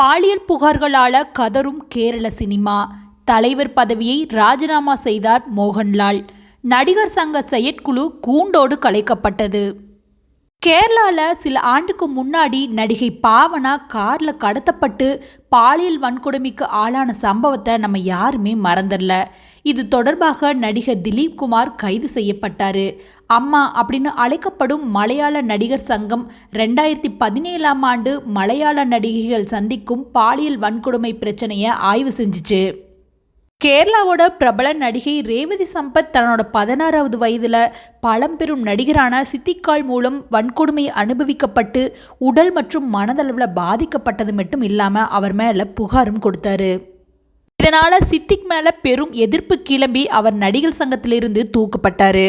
பாலியல் புகார்களால கதரும் கேரள சினிமா. தலைவர் பதவியை ராஜினாமா செய்தார் மோகன்லால். நடிகர் சங்க செயற்குழு கூண்டோடு கலைக்கப்பட்டது. கேரளாவில் சில ஆண்டுக்கு முன்னாடி நடிகை பாவனா காரில் கடத்தப்பட்டு பாலியல் வன்கொடுமைக்கு ஆளான சம்பவத்தை நம்ம யாருமே மறந்துடல. இது தொடர்பாக நடிகர் திலீப் குமார் கைது செய்யப்பட்டார். அம்மா அப்படின்னு அழைக்கப்படும் மலையாள நடிகர் சங்கம் ரெண்டாயிரத்தி பதினேழாம் ஆண்டு மலையாள நடிகைகள் சந்திக்கும் பாலியல் வன்கொடுமை பிரச்சனையை ஆய்வு செஞ்சுச்சு. கேரளாவோட பிரபல நடிகை ரேவதி சம்பத் தன்னோட பதினாறாவது வயதில் பழம்பெரும் நடிகரான சித்திக்கால் மூலம் வன்கொடுமை அனுபவிக்கப்பட்டு உடல் மற்றும் மனதளவில் பாதிக்கப்பட்டது மட்டும் இல்லாமல் அவர் மேலே புகாரும் கொடுத்தாரு. இதனால் சித்திக் மேலே பெரும் எதிர்ப்பு கிளம்பி அவர் நடிகர் சங்கத்திலிருந்து தூக்கப்பட்டார்.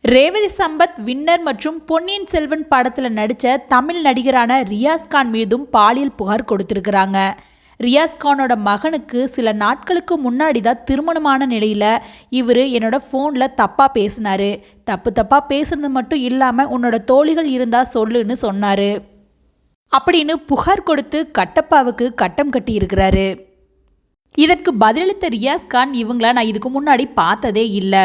ரேவதி சம்பத் வின்னர் மற்றும் பொன்னியின் செல்வன் படத்தில் நடித்த தமிழ் நடிகரான ரியாஸ் கான் மீதும் பாலியல் புகார் கொடுத்துருக்குறாங்க. ரியாஸ் கானோட மகனுக்கு சில நாட்களுக்கு முன்னாடி தான் திருமணமான நிலையில் இவர் என்னோட ஃபோனில் தப்பாக பேசினார். தப்பு தப்பாக பேசுனது மட்டும் இல்லாமல் உன்னோட தோழிகள் இருந்தால் சொல்லுன்னு சொன்னார். அப்படின்னு புகார் கொடுத்து கட்டப்பாவுக்கு கட்டம் கட்டியிருக்கிறாரு இதற்கு பதிலளித்த ரியாஸ் கான் இவங்கள நான் இதுக்கு முன்னாடி பார்த்ததே இல்லை.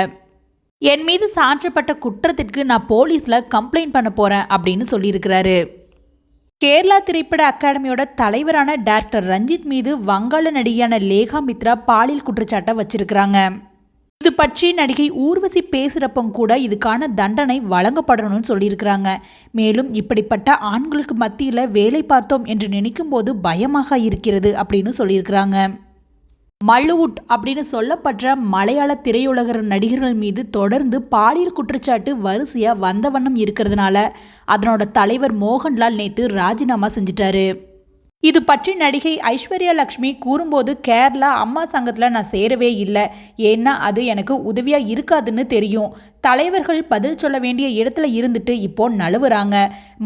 என் மீது சாற்றப்பட்ட குற்றத்திற்கு நான் போலீஸில் கம்ப்ளைண்ட் பண்ண போகிறேன் அப்படின்னு சொல்லியிருக்கிறாரு. கேரளா திரைப்பட அகாடமியோட தலைவரான டேரக்டர் ரஞ்சித் மீது வங்காள நடிகையான லேகா மித்ரா பாலியல் குற்றச்சாட்டை வச்சிருக்கிறாங்க. இது பற்றி நடிகை ஊர்வசி பேசுகிறப்பம் கூட இதுக்கான தண்டனை வழங்கப்படணும்னு சொல்லியிருக்கிறாங்க. மேலும் இப்படிப்பட்ட ஆண்களுக்கு மத்தியில் வேலை பார்த்தோம் என்று நினைக்கும் போது பயமாக இருக்கிறது அப்படின்னு சொல்லியிருக்கிறாங்க. மல்லுவுட் அப்படின்னு சொல்லப்பட்ட மலையாள திரையுலக நடிகர்கள் மீது தொடர்ந்து பாலியல் குற்றச்சாட்டு வரிசையாக வந்த வண்ணம் இருக்கிறதுனால அதனோட தலைவர் மோகன்லால் நேற்று ராஜினாமா செஞ்சிட்டாரு. இது பற்றி நடிகை ஐஸ்வர்யா லக்ஷ்மி கூறும்போது கேரளா அம்மா சங்கத்தில் நான் சேரவே இல்லை. ஏன்னா அது எனக்கு உதவியாக இருக்காதுன்னு தெரியும். தலைவர்கள் பதில் சொல்ல வேண்டிய இடத்துல இருந்துட்டு இப்போ நழுவுறாங்க.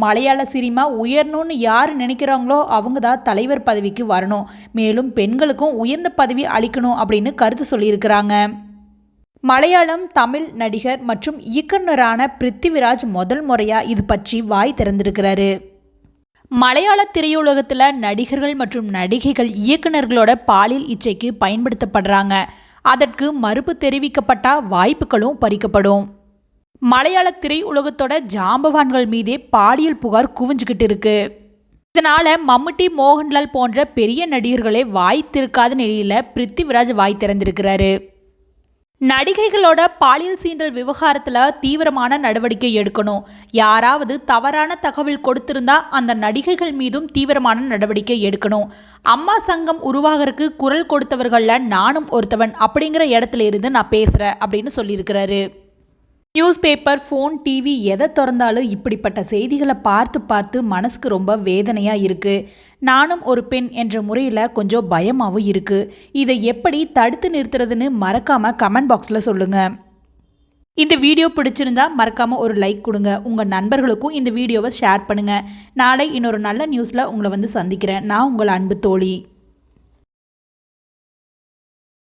மலையாள சினிமா உயரணும்னு யார் நினைக்கிறாங்களோ அவங்க தான் தலைவர் பதவிக்கு வரணும். மேலும் பெண்களுக்கும் உயர்ந்த பதவி அளிக்கணும் அப்படின்னு கருத்து சொல்லியிருக்கிறாங்க. மலையாளம் தமிழ் நடிகர் மற்றும் இயக்குனரான பிருத்திவிராஜ் முதல் முறையாக இது பற்றி வாய் திறந்திருக்கிறாரு. மலையாள திரையுலகத்தில் நடிகர்கள் மற்றும் நடிகைகள் இயக்குநர்களோட பாலியல் இச்சைக்கு பயன்படுத்தப்படுறாங்க. அதற்கு மறுப்பு தெரிவிக்கப்பட்ட வாய்ப்புகளும் பறிக்கப்படும். மலையாள திரையுலகத்தோட ஜாம்பவான்கள் மீதே பாலியல் புகார் குவிஞ்சுக்கிட்டு இருக்கு. இதனால மம்முட்டி மோகன்லால் போன்ற பெரிய நடிகர்களே வாய் திறக்காத நிலையில பிருத்திவிராஜ் வாய் திறந்திருக்கிறாரு. நடிகைகளோட பாலியல் சீண்டல் விவகாரத்தில் தீவிரமான நடவடிக்கை எடுக்கணும். யாராவது தவறான தகவல் கொடுத்திருந்தா அந்த நடிகைகள் மீதும் தீவிரமான நடவடிக்கை எடுக்கணும். அம்மா சங்கம் உருவாகிறதுக்கு குரல் கொடுத்தவர்களில் நானும் ஒருத்தவன் அப்படிங்கிற இடத்துல இருந்து நான் பேசுகிறேன் அப்படின்னு சொல்லியிருக்கிறாரு. நியூஸ் பேப்பர் ஃபோன் டிவி எதை திறந்தாலும் இப்படிப்பட்ட செய்திகளை பார்த்து பார்த்து மனசுக்கு ரொம்ப வேதனையாக இருக்குது நானும் ஒரு பெண் என்ற முறையில் கொஞ்சம் பயமாகவும் இருக்குது இதை எப்படி தடுத்து நிறுத்துறதுன்னு மறக்காமல் கமெண்ட் பாக்ஸில் சொல்லுங்கள் இந்த வீடியோ பிடிச்சிருந்தா மறக்காமல் ஒரு லைக் கொடுங்க. உங்கள் நண்பர்களுக்கும் இந்த வீடியோவை ஷேர் பண்ணுங்கள் நாளை இன்னொரு நல்ல நியூஸில் உங்களை வந்து சந்திக்கிறேன். நான் உங்கள் அன்பு தோழி.